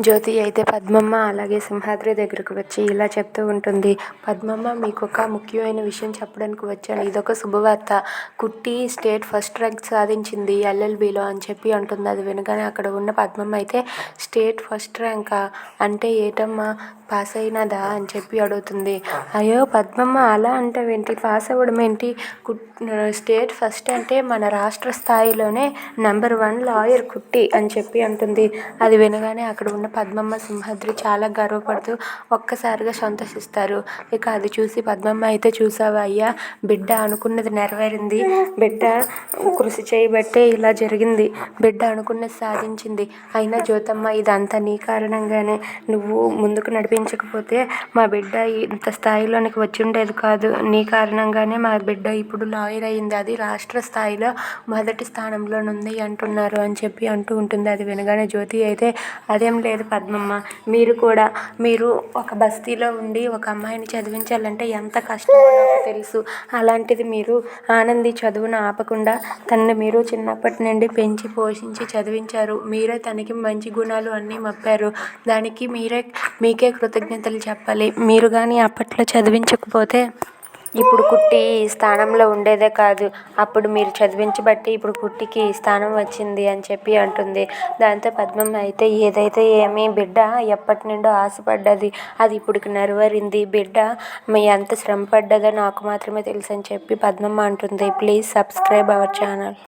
జ్యోతి అయితే పద్మమ్మ అలాగే సింహాద్రి దగ్గరకు వచ్చి ఇలా చెప్తూ ఉంటుంది. పద్మమ్మ మీకు ఒక ముఖ్యమైన విషయం చెప్పడానికి వచ్చాను. ఇదొక శుభవార్త. కుట్టి స్టేట్ ఫస్ట్ ర్యాంక్ సాధించింది ఎల్ఎల్బిలో అని చెప్పి అంటుంది. అది వినగానే అక్కడ ఉన్న పద్మమ్మ అయితే స్టేట్ ఫస్ట్ ర్యాంకా? అంటే ఏటమ్మా? పాస్ అయినదా? అని చెప్పి అడుగుతుంది. అయ్యో పద్మమ్మ అలా అంటావేంటి? పాస్ అవ్వడం ఏంటి? కుట్ స్టేట్ ఫస్ట్ అంటే మన రాష్ట్ర స్థాయిలోనే నెంబర్ వన్ లాయర్ కుట్టి అని చెప్పి అంటుంది. అది వినగానే అక్కడ ఉన్న పద్మమ్మ సింహాద్రి చాలా గర్వపడుతూ ఒక్కసారిగా సంతోషిస్తారు. ఇక అది చూసి పద్మమ్మ అయితే చూసావా అయ్యా బిడ్డ అనుకున్నది నెరవేరింది. బిడ్డ కృషి చేయబట్టే ఇలా జరిగింది. బిడ్డ అనుకున్నది సాధించింది. అయినా జ్యోతమ్మ ఇదంతా నీ కారణంగానే. నువ్వు ముందుకు నడిపించకపోతే మా బిడ్డ ఇంత స్థాయిలోనికి వచ్చి ఉండేది కాదు. నీ కారణంగానే మా బిడ్డ ఇప్పుడు లాయర్ అయింది. అది రాష్ట్ర స్థాయిలో మొదటి స్థానంలోనుంది అంటున్నారు అని చెప్పి అంటూ ఉంటుంది. అది వినగానే జ్యోతి అయితే అదేం లేదు. పద్మమ్మ. మీరు కూడా మీరు ఒక బస్తీలో ఉండి ఒక అమ్మాయిని చదివించాలంటే ఎంత కష్టమో నాకు తెలుసు. అలాంటిది మీరు ఆనంది చదువును ఆపకుండా తనని మీరు చిన్నప్పటి నుండి పెంచి పోషించి చదివించారు. మీరే తనకి మంచి గుణాలు అన్నీ మప్పారు. దానికి మీరే మీకే కృతజ్ఞతలు చెప్పాలి. మీరు కానీ అప్పట్లో చదివించకపోతే ఇప్పుడు కుట్టి ఈ స్థానంలో ఉండేదే కాదు. అప్పుడు మీరు చదివించబట్టి ఇప్పుడు కుట్టికి ఈ స్థానం వచ్చింది అని చెప్పి అంటుంది. దాంతో పద్మమ్మ అయితే ఏదైతే ఏమి బిడ్డ ఎప్పటి నుండో ఆశపడ్డది అది ఇప్పుడుకి నెరవేరింది. బిడ్డ మీ ఎంత శ్రమ పడ్డదో నాకు మాత్రమే తెలుసు అని చెప్పి పద్మమ్మ అంటుంది. Please subscribe our channel.